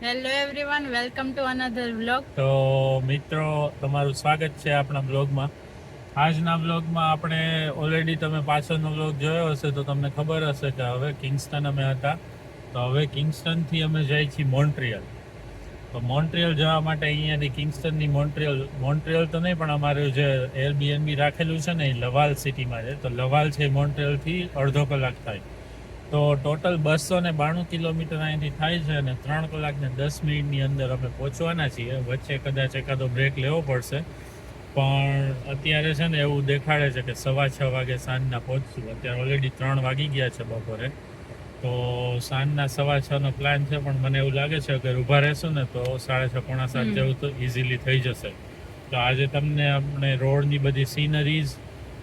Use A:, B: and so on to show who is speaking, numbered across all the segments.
A: Hello everyone welcome to another vlog
B: તો મિત્રો, તમારું સ્વાગત છે આપણા બ્લોગમાં આજના બ્લોગમાં આપણે ઓલરેડી તમે પાછળનો બ્લોગ જોયો હશે તો તમને ખબર હશે કે હવે કિંગસ્ટન અમે હતા. તો હવે કિંગસ્ટનથી અમે જઈએ છીએ મોન્ટ્રિયલ તો મોન્ટ્રિયલ જવા માટે અહીંયાથી કિંગસ્ટનની મોન્ટ્રિયલ મોન્ટ્રિયલ તો નહીં, પણ અમારું જે એરબીએનબી રાખેલું છે ને એ લવાલ સિટીમાં છે. તો લવાલ છે મોન્ટ્રિયલથી અડધો કલાક થાય. તો ટોટલ બસો ને બાણું કિલોમીટર અહીંથી થાય છે અને ત્રણ કલાક ને દસ મિનિટની અંદર અમે પહોંચવાના છીએ. વચ્ચે કદાચ એકાદો બ્રેક લેવો પડશે. પણ અત્યારે છે ને એવું દેખાડે છે કે સવા છ વાગે સાંજના પહોંચશું. અત્યારે ઓલરેડી ત્રણ વાગી ગયા છે બપોરે. તો સાંજના સવા છ નો પ્લાન છે પણ મને એવું લાગે છે કે ઊભા રહેશું ને તો સાડા છ પોણા સાત જેવું તો ઇઝીલી થઈ જશે. તો આજે તમને આપણે રોડની બધી સીનરીઝ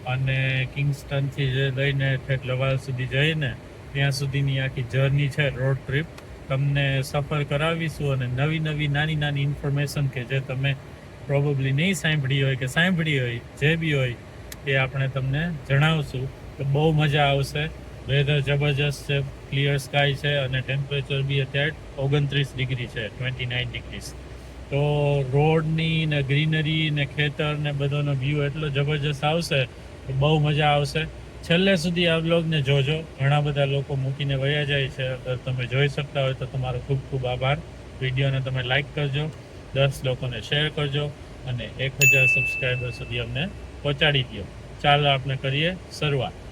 B: અને કિંગસ્ટનથી જે લઈને ઠેઠ લવાલ સુધી જઈને ત્યાં સુધીની આખી જર્ની છે રોડ ટ્રીપ તમને સફર કરાવીશું અને નવી નવી નાની નાની ઇન્ફોર્મેશન કે જે તમે પ્રોબેબલી નહીં સાંભળી હોય કે સાંભળી હોય, જે બી હોય, એ આપણે તમને જણાવશું તો બહુ મજા આવશે. વેધર જબરજસ્ત છે ક્લિયર સ્કાય છે અને ટેમ્પરેચર બી અત્યારે ઓગણત્રીસ ડિગ્રી છે ટ્વેન્ટી નાઇન ડિગ્રીસ તો રોડની ને ગ્રીનરી ને ખેતર ને બધાનો વ્યૂ એટલો જબરજસ્ત આવશે, તો બહુ મજા આવશે. છેલ્લે સુધી આ બ્લોગને જોજો. ઘણા બધા લોકો મૂકીને વયા જાય છે. અગર તમે જોઈ શકતા હોય તો તમારો ખૂબ ખૂબ આભાર. વિડીયોને તમે લાઇક કરજો. દસ લોકોને શેર કરજો. અને એક હજાર સબસ્ક્રાઈબર સુધી અમને પહોંચાડી દો ચાલો આપણે કરીએ શરૂઆત.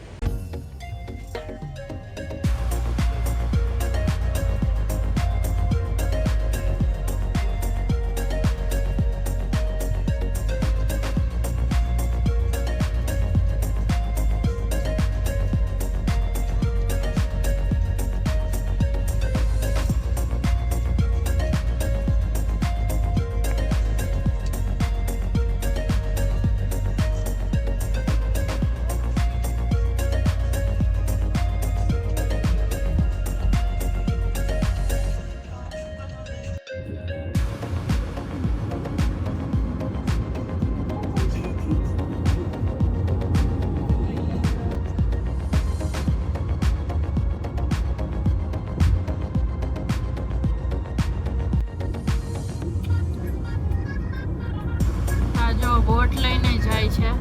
A: છે.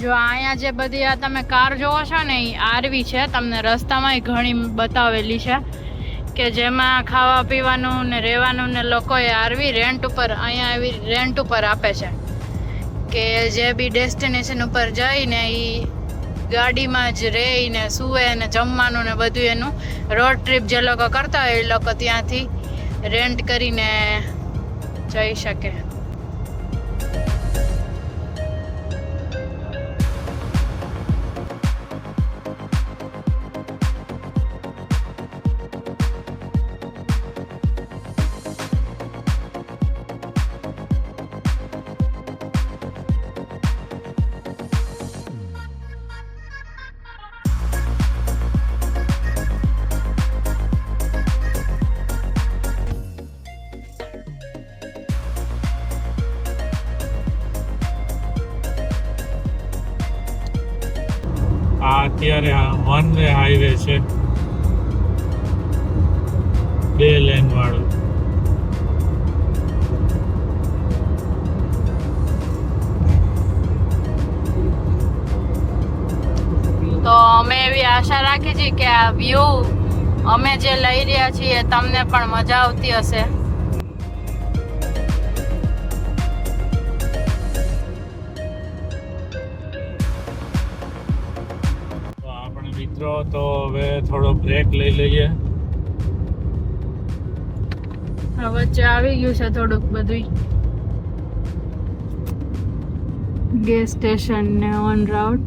A: જો અહીંયા જે બધી આ તમે કાર જોવો છો ને એ આરવી છે. તમને રસ્તામાં ઘણી બતાવેલી છે કે જેમાં ખાવા પીવાનું ને રહેવાનું ને લોકોએ આરવી રેન્ટ ઉપર, અહીંયા એવી રેન્ટ ઉપર આપે છે. કે જે બી ડેસ્ટિનેશન ઉપર જઈને એ ગાડીમાં જ રહે ને સૂવે ને જમવાનું ને બધું એનું. રોડ ટ્રીપ જે લોકો કરતા હોય એ લોકો ત્યાંથી રેન્ટ કરીને જઈ શકે.
B: આ અત્યારે વન વે હાઈવે છે. બે લેન વાળું.
A: તો અમે એવી આશા રાખી છીએ કે આ વ્યૂ અમે જે લઈ રહ્યા છીએ તમને પણ મજા આવતી હશે.
B: તો હવે થોડો બ્રેક લઈ લઈએ.
A: વચ્ચે આવી ગયું છે થોડુંક બધું ગેસ સ્ટેશન ને ઓન રાઉટ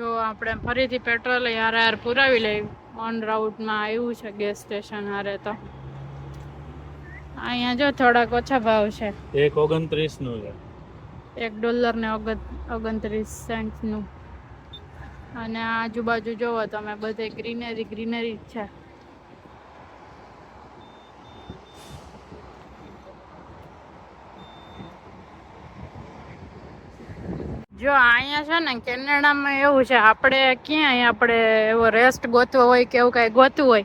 A: જો આપણે ફરીથી પેટ્રોલ યાર યાર પુરાવી લઈ. ઓન રાઉટમાં આવ્યું છે ગેસ સ્ટેશન હારે તો. અહીંયા જો થોડાક ઓછા ભાવ છે.
B: એક ઓગણત્રીસનું છે.
A: એક ડોલર ને ઓગણત્રીસ સેન્ટનું અને આજુબાજુ જોવો તમે, બધે ગ્રીનરી ગ્રીનરી જ છે. જો, અહીંયા છે ને, કેનેડામાં એવું છે, આપણે ક્યાંય આપણે એવો રેસ્ટ ગોતવો હોય કે એવું કાંઈ ગોતવું હોય,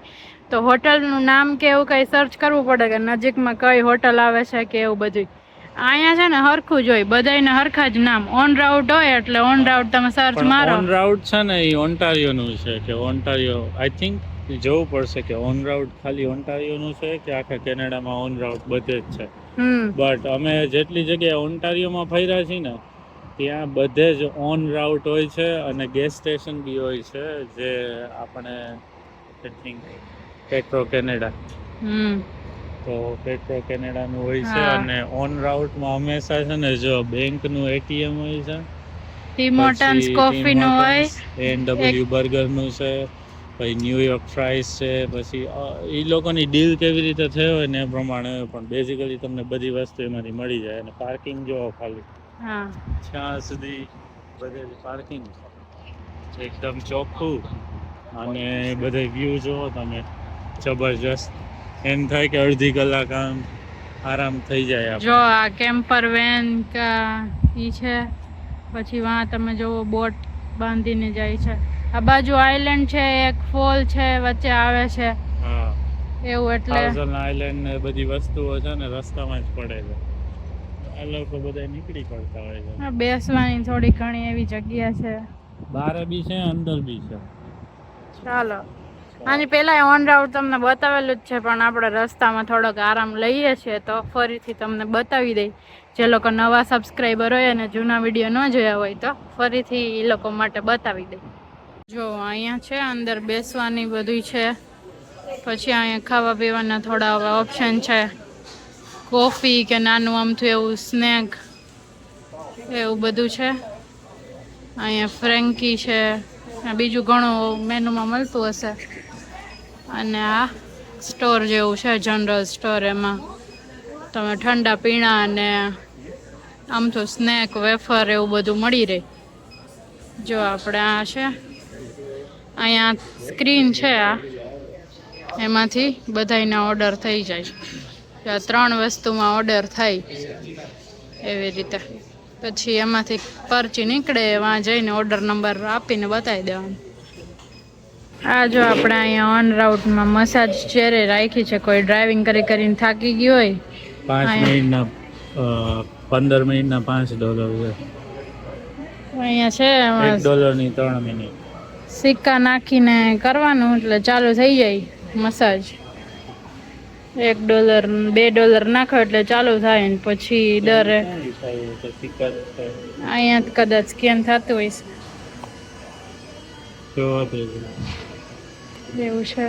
A: તો હોટલનું નામ કે એવું કાંઈ સર્ચ કરવું પડે કે નજીકમાં કઈ હોટલ આવે છે કે એવું બધું અહીંયા છે ને હરખું જ હોય બધાયને હરખા જ નામ. ઓન રાઉટ હોય એટલે ઓન રાઉટ તમે સર્ચ મારો.
B: ઓન રાઉટ છે ને એ ઓન્ટારિયો નું છે કે ઓન્ટારિયો આઈ થિંક જોવું પડશે કે ઓન રાઉટ ખાલી ઓન્ટારિયો નું છે કે આખા કેનેડામાં ઓન રાઉટ બધે જ છે. બટ અમે જેટલી જગ્યાએ ઓન્ટારિયોમાં ફર્યા છીએ ને ત્યાં બધે જ ઓન રાઉટ હોય છે અને ગેસ સ્ટેશન બી હોય છે જે આપણે થિંક પેટ્રો કેનેડા
A: હમ.
B: તો પેટ્રો કેનેડાનું હોય છે અને ઓન રાઉટમાં હંમેશા છે ને જો બેંકનું એટીએમ હોય છે
A: ટીમોટન્સ કોફીનું હોય.
B: એનડબલ્યુ બર્ગરનું છે પછી ન્યુયોર્ક ફ્રાઈસ છે પછી એ લોકોની ડીલ કેવી રીતે થઈ હોય ને એ પ્રમાણે પણ બેઝિકલી તમને બધી વસ્તુ એમાંથી મળી જાય. અને પાર્કિંગ જોવો ખાલી. ત્યાં સુધી બધે પાર્કિંગ એકદમ ચોખ્ખું. અને બધે વ્યૂ જોવો તમે. જબરજસ્ત. એમ થાય કે અડધી કલાક આમ આરામ થઈ જાય
A: જો આ કેમ્પર વેન ઈ છે પછી વાં તમે જોવો બોટ બાંધીને જાય છે. આ બાજુ આઈલેન્ડ છે એક ફોલ છે વચ્ચે આવે છે.
B: હા.
A: એવું એટલે
B: આઈલેન્ડ આઇલેન્ડ ને બધી વસ્તુઓ છે ને રસ્તામાં જ પડે છે. આ લોકો બધા નીકળી પડતા હોય છે.
A: બેસવાની થોડી ઘણી એવી જગ્યા છે.
B: બારે બી છે અંદર બી છે.
A: ચાલો. આની પહેલા ઓન રાઉટ તમને બતાવેલું જ છે, પણ આપણે રસ્તામાં થોડોક આરામ લઈએ છીએ તો ફરીથી તમને બતાવી દઈ. જે લોકો નવા સબસ્ક્રાઈબર હોય અને જૂના વીડિયો ન જોયા હોય તો ફરીથી એ લોકો માટે બતાવી દઈ. જો અહીંયા છે, અંદર બેસવાની બધું છે. પછી અહીંયા ખાવા પીવાના થોડા હવે ઓપ્શન છે. કોફી કે નાનું આમથું એવું સ્નેક એવું બધું છે. અહીંયા ફ્રેન્કી છે. બીજું ઘણું મેનુમાં મળતું હશે. અને આ સ્ટોર જેવું છે, જનરલ સ્ટોર એમાં. તમે ઠંડા પીણા અને આમ તો સ્નેક, વેફર એવું બધું મળી રહે. જો આપણે આ છે, અહીંયા સ્ક્રીન છે આ. એમાંથી બધાયના ઓર્ડર થઈ જાય. ત્રણ વસ્તુમાં ઓર્ડર થાય એવી રીતે. પછી એમાંથી પરચી નીકળે વાં જઈને ઓર્ડર નંબર આપીને બતાવી દેવાનું. આ જો આપણે અહીંયા ઓન રાઉટમાં મસાજ ચેરે રાખી છે. કોઈ ડ્રાઇવિંગ કરી કરીને થાકી ગયું હોય.
B: પાંચ મિનિટના પંદર મિનિટના પાંચ ડોલર છે.
A: અહીંયા છે
B: એક ડોલરની ત્રણ મિનિટ.
A: સિક્કા નાખીને કરવાનું એટલે ચાલુ થઈ જાય મસાજ એક ડોલર બે ડોલર નાખો એટલે ચાલુ થાય ને પછી દરે. અહીંયા કદાચ સ્કેન થતું હોય છે. એવું છે.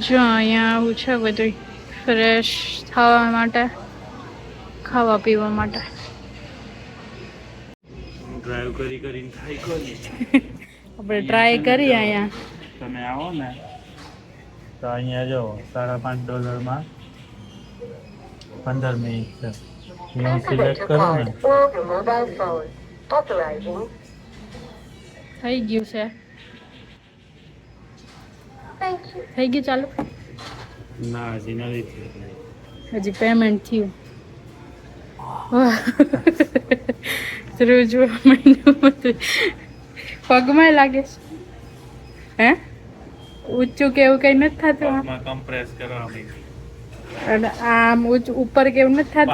A: જો અહીંયા આવું છે બધું ફ્રેશ થવા માટે ખાવા પીવા માટે.
B: ડ્રાઈવ કરી કરીને થાય કોની?
A: આપણે ટ્રાય કરીએ અહીંયા.
B: તમે આવો ને તો અહીંયા જો સાડા પાંચ ડોલરમાં પંદર મિનિટ છે. હું સિલેક્ટ કરું ને.
A: થઈ ગયું છે. થઈ ગયું ચાલુ?
B: ના હજી નથી થયું.
A: હજી પેમેન્ટ થયું પગમાં લાગે છે. હે? ઊંચું કે એવું કઈ નથી થતું?
B: કમ્પ્રેસ કરવા
A: અને આમ ઊંચું ઉપર કે એવું નથી થતું?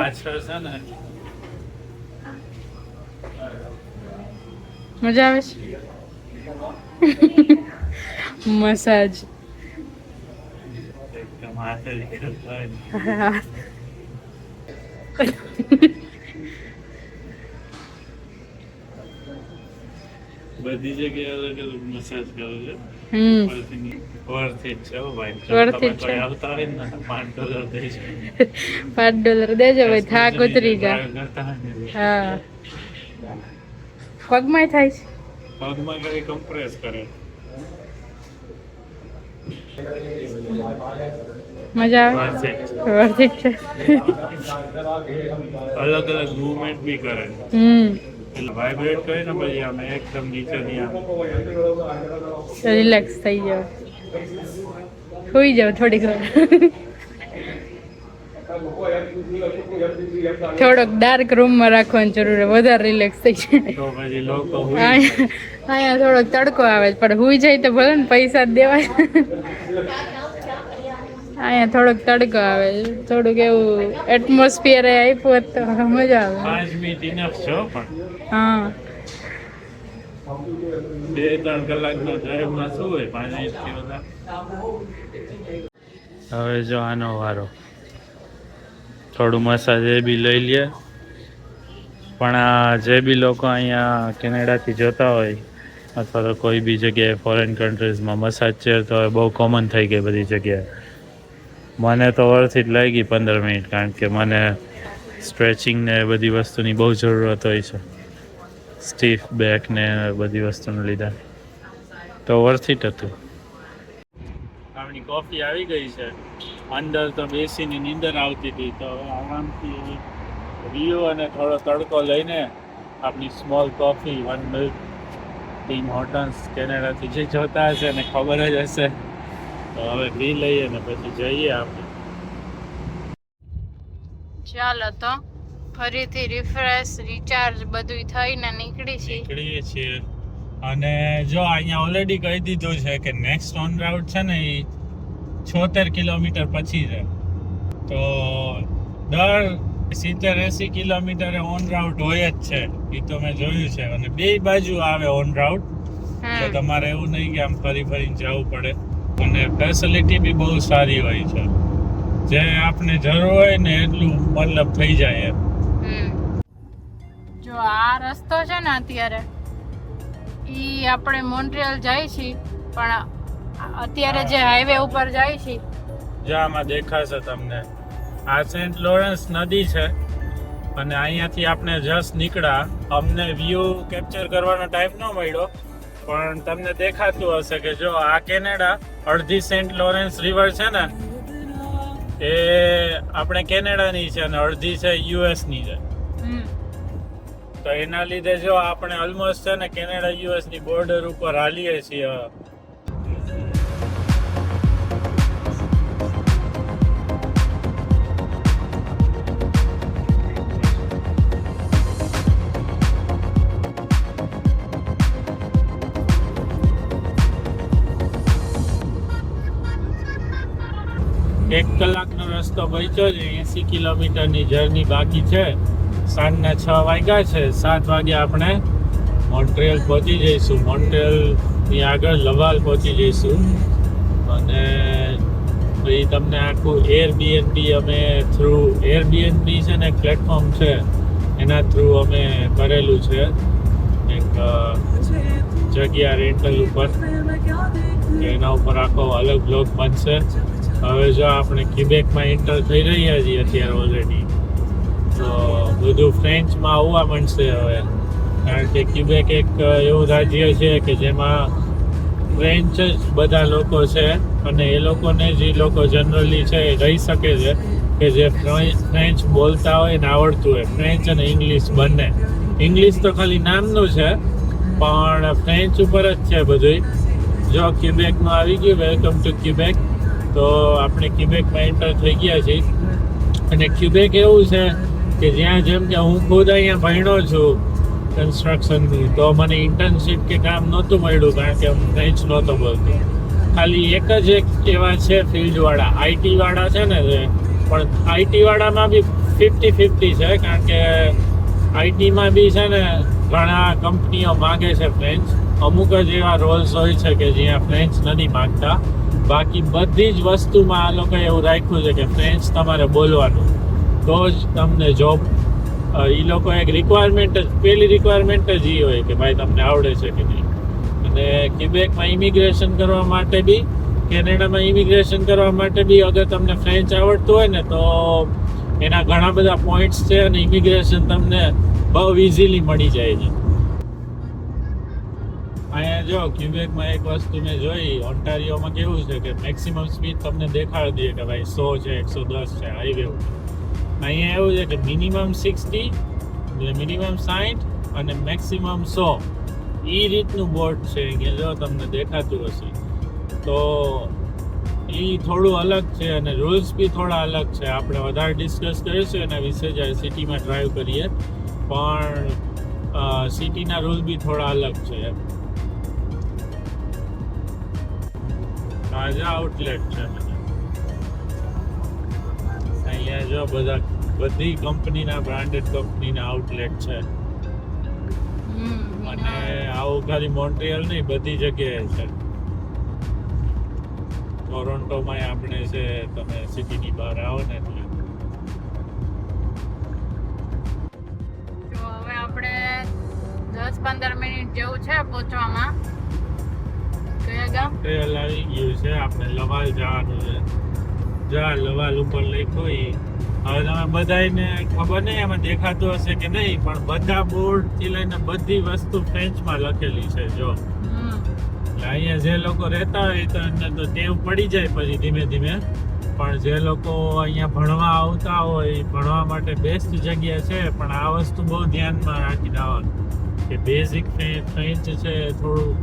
A: મજા આવે છે? મસાજ
B: એકદમ હાથે કરતા હોય ને. બધી જગ્યાએ અલગ અલગ મસાજ કરે છે? પાંચ ડોલર
A: દેજો ભાઈ. થાક ઉતરી જાય. હા. પગમાં થાય છે?
B: પગમાં કઈ કમ્પ્રેસ કરે.
A: મજા આવે?
B: વર્થ ઇટ
A: છે.
B: અલગ અલગ મૂવમેન્ટ બી કરે.
A: હમ.
B: વાઇબ્રેટ કરે ને પછી આમ એકદમ નીચેની આમ
A: રિલેક્સ થઈ જાવ સુઈ જાવ થોડીક વાર. થોડોક ડાર્ક રૂમમાં રાખવાની જરૂર છે, વધારે રિલેક્સ થઈ જાય. અહીંયા થોડોક તડકો આવે પણ હુઈ જાય તો ભલે ને પૈસા જ દેવાય. અહીંયા થોડોક તડકો આવે છે. થોડુંક એવું એટમોસ્ફિયર આપ્યું હોત તો મજા આવે.
B: પાંચ મિનિટ ઇનફ છે પણ.
A: હા.
B: બે ત્રણ કલાકનો ડ્રાઈવમાં શું હોય? પાંચ મિનિટથી વધારે હવે જો આનો વારો. થોડું મસાજ એ બી લઈ લે. પણ આ જે બી લોકો અહીંયા કેનેડાથી જોતા હોય અથવા તો કોઈ બી જગ્યાએ ફોરેન કન્ટ્રીઝમાં મસાજ ચેર તો હવે બહુ કોમન થઈ ગઈ બધી જગ્યાએ. મને તો વર્થ ઇટ લાગી પંદર મિનિટ, કારણ કે મને સ્ટ્રેચિંગ ને બધી વસ્તુની બહુ જરૂરત હોય છે. સ્ટીફ બેક ને બધી વસ્તુને લીધા. તો વર્થ ઇટ હતું. આપણી કોફી આવી ગઈ છે. અંદર તો બેસીને નીંદર આવતી હતી, તો આરામથી રિયો અને થોડો તડકો લઈને આપણી small coffee one milk Tim Hortons કેનેડાથી જે જોતા હશે ને ખબર જ હશે. તો હવે બી લઈએ ને પછી જઈએ આપણે.
A: ચાલો તો ફરીથી રિફ્રેશ રિચાર્જ બધું થઈને નીકળી છીએ.
B: નીકળીએ છીએ. અને જો અહીંયા ઓલરેડી કહી દીધું છે કે નેક્સ્ટ ઓન રાઉટ છે ને એ છોતેર કિલોમીટર પછી છે. તો દર સિત્તેર એસી કિલોમીટરે ઓન રાઉટ હોય જ છે. એ તો મેં જોયું છે. અને બે બાજુ આવે ઓન રાઉટ
A: તો
B: તમારે એવું નહીં કે આમ ફરી ફરીને જવું પડે. અને ફેસિલિટી બી બહુ સારી હોય છે. જે આપણે જરૂર હોય ને એટલું મતલબ થઈ જાય એમ.
A: જો આ રસ્તો છે ને અત્યારે ઈ આપણે મોન્ટ્રિયલ જાય છે પણ અત્યારે જે હાઈવે ઉપર જાય છે
B: જો આમાં દેખાશે તમને. આ સેન્ટ લોરેન્સ નદી છે અને અહીંયાથી આપણે જસ્ટ નીકળ્યા. અમને વ્યૂ કેપ્ચર કરવાનો ટાઈમ ન મળ્યો. પણ તમને દેખાતું હશે કે જો આ કેનેડા અડધી સેન્ટ લોરેન્સ રિવર છે ને એ આપણે કેનેડાની છે અને અડધી છે યુએસની છે. તો એના લીધે જો આપણે ઓલમોસ્ટ છે ને કેનેડા યુએસની બોર્ડર ઉપર હાલીએ છીએ. એક કલાકનો રસ્તો બચ્યો છે, એસી કિલોમીટરની જર્ની બાકી છે. સાંજના છ વાગ્યા છે, સાત વાગે આપણે મોન્ટ્રિયલ પહોંચી જઈશું. મોન્ટ્રિયલની આગળ લવાલ પહોંચી જઈશું. અને પછી તમને આખું એરબીએનબી અમે થ્રુ એરબીએનબી છે ને પ્લેટફોર્મ છે, એના થ્રુ અમે કરેલું છે. એક જગ્યા રેન્ટલ ઉપર એના ઉપર આખો અલગ બ્લોગ બનશે. હવે જો આપણે ક્યુબેકમાં એન્ટર થઈ રહ્યા છીએ અત્યારે ઓલરેડી તો બધું ફ્રેન્ચમાં આવવા માંડશે હવે. કારણ કે ક્યુબેક એક એવું રાજ્ય છે કે જેમાં ફ્રેન્ચ જ બધા લોકો છે અને એ લોકોને જે લોકો જનરલી છે એ રહી શકે છે કે જે ફ્રે- ફ્રેન્ચ બોલતા હોય ને આવડતું હોય. ફ્રેન્ચ અને ઇંગ્લિશ બંને. ઇંગ્લિશ તો ખાલી નામનું છે, પણ ફ્રેન્ચ ઉપર જ છે બધું જો ક્યુબેકમાં આવી ગયું વેલકમ ટુ ક્યુબેક તો આપણે ક્યુબેકમાં એન્ટર થઈ ગયા છીએ. અને ક્યુબેક એવું છે કે જ્યાં જેમ કે હું ખુદ અહીંયા ભણ્યો છું કન્સ્ટ્રક્શનની તો મને ઇન્ટર્નશીપ કે કામ નહોતું મળ્યું કારણ કે હું ફ્રેન્ચ નહોતો બોલતો. ખાલી એક જ એક એવા છે ફિલ્ડવાળા આઈટીવાળા છે ને પણ આઈટીવાળામાં બી ફિફ્ટી ફિફ્ટી છે કારણ કે આઈટીમાં બી છે ને ઘણા કંપનીઓ માગે છે ફ્રેન્ચ અમુક જ એવા રોલ્સ હોય છે કે જ્યાં ફ્રેન્ચ નથી માગતા. બાકી બધી જ વસ્તુમાં આ લોકોએ એવું રાખ્યું છે કે ફ્રેન્ચ તમારે બોલવાનું. તો જ તમને જોબ એ લોકો એક રિક્વાયરમેન્ટ જ પહેલી રિક્વાયરમેન્ટ જ એ હોય કે ભાઈ તમને આવડે છે કે નહીં. અને કિબેકમાં ઇમિગ્રેશન કરવા માટે બી કેનેડામાં ઇમિગ્રેશન કરવા માટે બી અગર તમને ફ્રેન્ચ આવડતું હોય ને તો એના ઘણા બધા પોઈન્ટ્સ છે અને ઇમિગ્રેશન તમને બહુ ઇઝીલી મળી જાય છે. જો ક્યુબેકમાં એક વસ્તુ મેં જોઈ ઓન્ટારિયોમાં કેવું છે કે મેક્સિમમ સ્પીડ તમને દેખાડી દે કે ભાઈ સો છે, એકસો દસ છે હાઈવે ઉપર. અહીંયા એવું છે કે મિનિમમ સિક્સટી એટલે મિનિમમ સાઠ અને મેક્સિમમ સો. એ રીતનું બોર્ડ છે કે જો તમને દેખાતું હશે. તો એ થોડું અલગ છે અને રૂલ્સ બી થોડા અલગ છે. આપણે વધારે ડિસ્કસ કરીશું એના વિશે જ્યારે સિટીમાં ડ્રાઈવ કરીએ. પણ સિટીના રૂલ બી થોડા અલગ છે. એમ આઉટલેટ છે. અહીંયા જો બધા બધી કંપનીના બ્રાન્ડેડ કંપનીના આઉટલેટ છે. અને આવું ખાલી મોન્ટ્રિયલ નહીં બધી જગ્યાએ છે. ટોરોન્ટોમાં આપણે છે તમે સિટીની બહાર આવો ને એટલે.
A: જો હવે આપણે દસ પંદર મિનિટ જેવું છે પહોંચવામાં. ગામ
B: ટ્રેલ આવી ગયું છે આપણે લવાલ જવાનું છે. જા લવાલ ઉપર લખ્યો એ હવે તમે બધાને ખબર નહીં એમાં દેખાતું હશે કે નહીં પણ બધા બોર્ડથી લઈને બધી વસ્તુ ફ્રેન્ચમાં લખેલી છે જો. એટલે અહીંયા જે લોકો રહેતા હોય તો એમને તો ટેવ પડી જાય પછી ધીમે ધીમે. પણ જે લોકો અહીંયા ભણવા આવતા હોય ભણવા માટે બેસ્ટ જગ્યા છે પણ આ વસ્તુ બહુ ધ્યાનમાં રાખીને આવવાનું કે બેઝિક ફ્રેન્ચ છે થોડું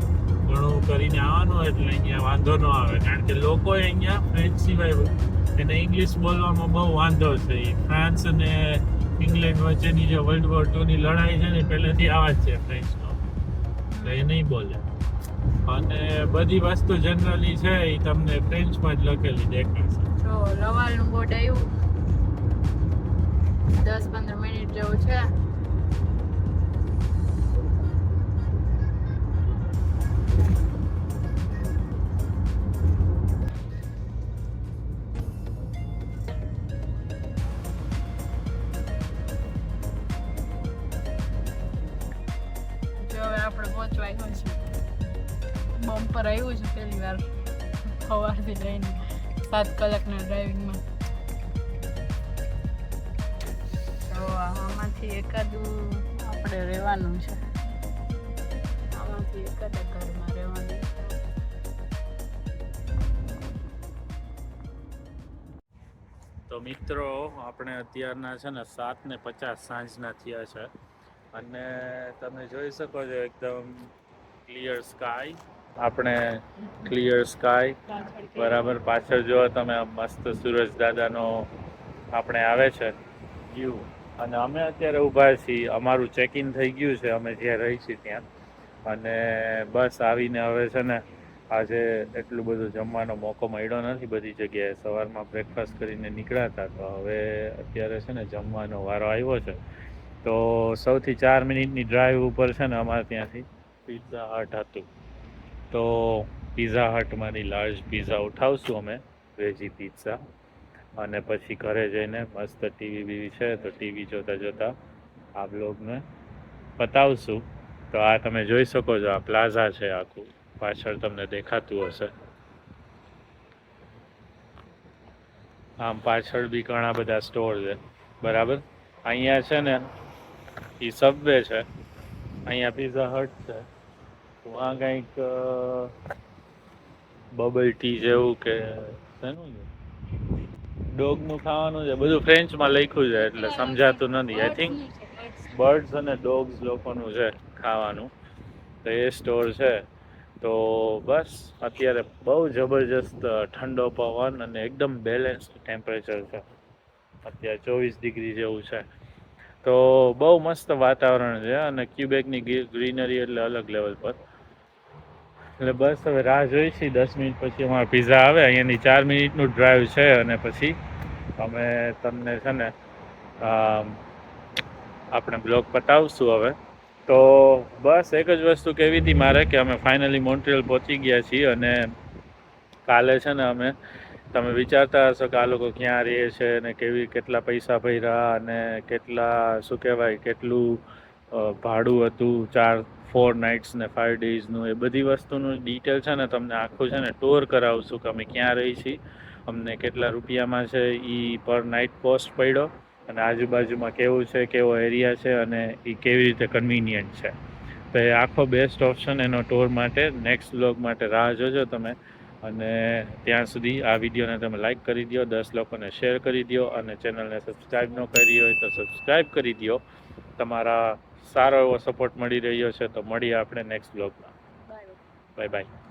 B: ઘણું કરીને આવવાનું એટલે અહીંયા વાંધો ન આવે. કારણ કે લોકોએ અહીંયા ફ્રેન્ચ સિવાય એને ઇંગ્લિશ બોલવામાં બહુ વાંધો છે. ફ્રાન્સ અને ઇંગ્લેન્ડ વચ્ચેની જે વર્લ્ડ વોર ટુની લડાઈ છે ને પહેલેથી આવા જ છે ફ્રેન્ચનો એટલે એ નહીં બોલે. અને બધી વસ્તુ જનરલી છે એ તમને ફ્રેન્ચમાં જ લખેલી દેખાશે.
A: લવાલનું બોર્ડ આવ્યું. દસ પંદર મિનિટ જેવું છે. આપણે પહોંચવા આવ્યું છે બમ્પર આવ્યું છે પહેલી વાર. સવારથી લઈને સાત કલાકના ડ્રાઇવિંગમાં તો આમાંથી એકાદું આપણે રહેવાનું છે. આમાંથી એકાદા ઘરમાં રહેવાનું.
B: તો મિત્રો, આપણે અત્યારના છે ને સાત ને પચાસ સાંજના થયા છે. અને તમે જોઈ શકો છો એકદમ ક્લિયર સ્કાય આપણે ક્લિયર સ્કાય બરાબર, પાછળ જો તમે મસ્ત સૂરજ દાદાનો આપણે આવે છે વ્યૂ અને અમે અત્યારે ઊભા છીએ, અમારું ચેક ઇન થઈ ગયું છે, અમે જ્યાં રહી છીએ ત્યાં. અને બસ આવીને હવે છે ને આજે એટલું બધું જમવાનો મોકો મળ્યો નથી બધી જગ્યાએ. સવારમાં બ્રેકફાસ્ટ કરીને નીકળ્યા હતા તો હવે અત્યારે છે ને જમવાનો વારો આવ્યો છે. તો સૌથી ચાર મિનિટની ડ્રાઈવ ઉપર છે ને અમારે ત્યાંથી પિઝા હટ હતું. તો પિઝા હટમાંથી લાર્જ પિઝા ઉઠાવશું અમે વેજી પિઝા અને પછી ઘરે જઈને મસ્ત ટીવી બીવી છે, તો ટીવી જોતાં જોતાં આ બ્લોગને પતાવશું તો આ તમે જોઈ શકો છો આ પ્લાઝા છે આખું. પાછળ તમને દેખાતું હશે. આમ પાછળ બી ઘણા બધા સ્ટોર છે. બરાબર? અહીંયા છે ને એ સબવે છે. અહીંયા પિઝા હટ છે. ત્યાં કંઈક બબલ ટી જેવું કે શેનું છે? ડોગનું ખાવાનું છે. બધું ફ્રેન્ચમાં લખ્યું છે એટલે સમજાતું નથી. આઈ થિંક બર્ડ્સ અને ડોગ્સ લોકોનું છે. ખાવાનું. તો એ સ્ટોર છે. તો બસ, અત્યારે બહુ જબરજસ્ત ઠંડો પવન અને એકદમ બેલેન્સ ટેમ્પરેચર છે. અત્યારે ચોવીસ ડિગ્રી જેવું છે. તો બહુ મસ્ત વાતાવરણ છે અને ક્યુબેકની ગ્રીનરી એટલે અલગ લેવલ પર. એટલે બસ હવે રાહ જોઈ છીએ દસ મિનિટ પછી અમારા પીઝા આવે. અહીંયાની ચાર મિનિટનું ડ્રાઈવ છે અને પછી અમે તમને છે ને આપણે બ્લોગ પતાવશું હવે. તો બસ એક જ વસ્તુ કહેવી હતી મારે કે અમે ફાઇનલી મોન્ટ્રિયલ પહોંચી ગયા છીએ અને કાલે છે ને અમે, તમે વિચારતા હશો કે આ લોકો ક્યાં રહે છે અને કેવી, કેટલા પૈસા ભર્યા અને કેટલા, શું કહેવાય, કેટલું ભાડું હતું, ચાર ફોર નાઇટ્સ ને ફાઇવ ડેઝનું એ બધી વસ્તુનું ડિટેલ છે ને તમને આખું છે ને ટૂર કરાવશું કે અમે ક્યાં રહી છીએ, અમને કેટલા રૂપિયામાં છે એ પર નાઇટ કોસ્ટ પડ્યો. અને આજુબાજુમાં કેવું છે કેવો એરિયા છે અને એ કેવી રીતે કન્વિનિયન્ટ છે. તો એ આખો બેસ્ટ ઓપ્શન એનો ટૂર માટે નેક્સ્ટ બ્લોગ માટે રાહ જોજો તમે. અને ત્યાં સુધી આ વિડીયોને તમે લાઇક કરી દો દસ લોકોને શેર કરી દો અને ચેનલને સબસ્ક્રાઈબ ન કરી હોય તો સબસ્ક્રાઈબ કરી દો તમારા સારો એવો સપોર્ટ મળી રહ્યો છે તો મળીએ આપણે નેક્સ્ટ બ્લોગમાં બાય બાય